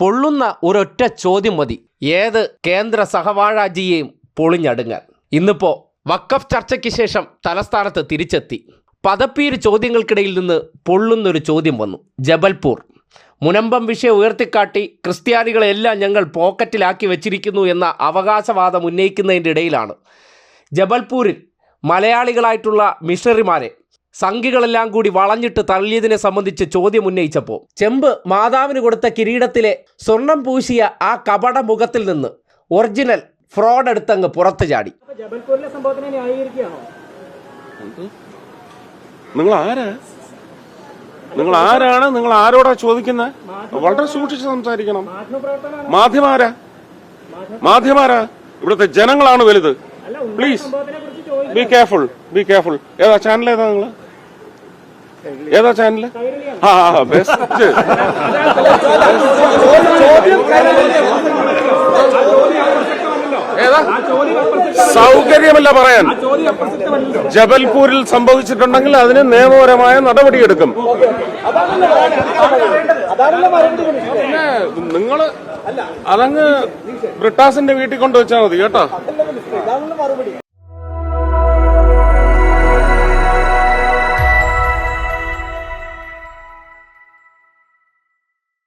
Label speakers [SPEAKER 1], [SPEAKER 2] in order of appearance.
[SPEAKER 1] പൊള്ളുന്ന ഒരൊറ്റ ചോദ്യം മതി. ഏത് കേന്ദ്ര സഹവാഴാജിയെയും പൊളിഞ്ഞടുങ്ങാൻ. ഇന്നിപ്പോ വക്കഫ് ചർച്ചയ്ക്ക് ശേഷം തലസ്ഥാനത്ത് തിരിച്ചെത്തി. പദപ്പീര് ചോദ്യങ്ങൾക്കിടയിൽ നിന്ന് പൊള്ളുന്നൊരു ചോദ്യം വന്നു. ജബൽപൂർ. മുനമ്പം വിഷയം ഉയർത്തിക്കാട്ടി ക്രിസ്ത്യാനികളെല്ലാം ഞങ്ങൾ പോക്കറ്റിലാക്കി വെച്ചിരിക്കുന്നു എന്ന അവകാശവാദം ഉന്നയിക്കുന്നതിന്റെ ഇടയിലാണ്. ജബൽപൂരിൽ മലയാളികളായിട്ടുള്ള മിഷണറിമാരെ സംഘികളെല്ലാം കൂടി വളഞ്ഞിട്ട് തള്ളിയതിനെ സംബന്ധിച്ച് ചോദ്യം ഉന്നയിച്ചപ്പോൾ ചെമ്പ് മാതാവിന് കൊടുത്ത കിരീടത്തിലെ സ്വർണം പൂശിയ ആ കപട മുഖത്തിൽ നിന്ന് ഒറിജിനൽ ഫ്രോഡ് എടുത്തങ്ങ് പുറത്തു ചാടി.
[SPEAKER 2] നിങ്ങൾ ആരാ നിങ്ങൾ ആരാണ് നിങ്ങൾ ആരോടാ ചോദിക്കുന്നത് വളരെ സൂക്ഷിച്ച് സംസാരിക്കണം. മാധ്യമാരാ? മാധ്യമാരാ? ഇവിടുത്തെ ജനങ്ങളാണ് വലുത്. Please be careful be careful ഏതാ? ചാനൽ ഏതാ നിങ്ങൾ ഏതാ ചാനൽ ആ ബെസ്റ്റ് ഏതാ? സൗകര്യമല്ല പറയാൻ. ജബൽപൂരിൽ സംഭവിച്ചിട്ടുണ്ടെങ്കിൽ അതിന് നിയമപരമായ നടപടിയെടുക്കും. പിന്നെ നിങ്ങൾ അതങ്ങ് ബ്രിട്ടാസിന്റെ വീട്ടിൽ കൊണ്ടുവച്ചാൽ മതി കേട്ടോ?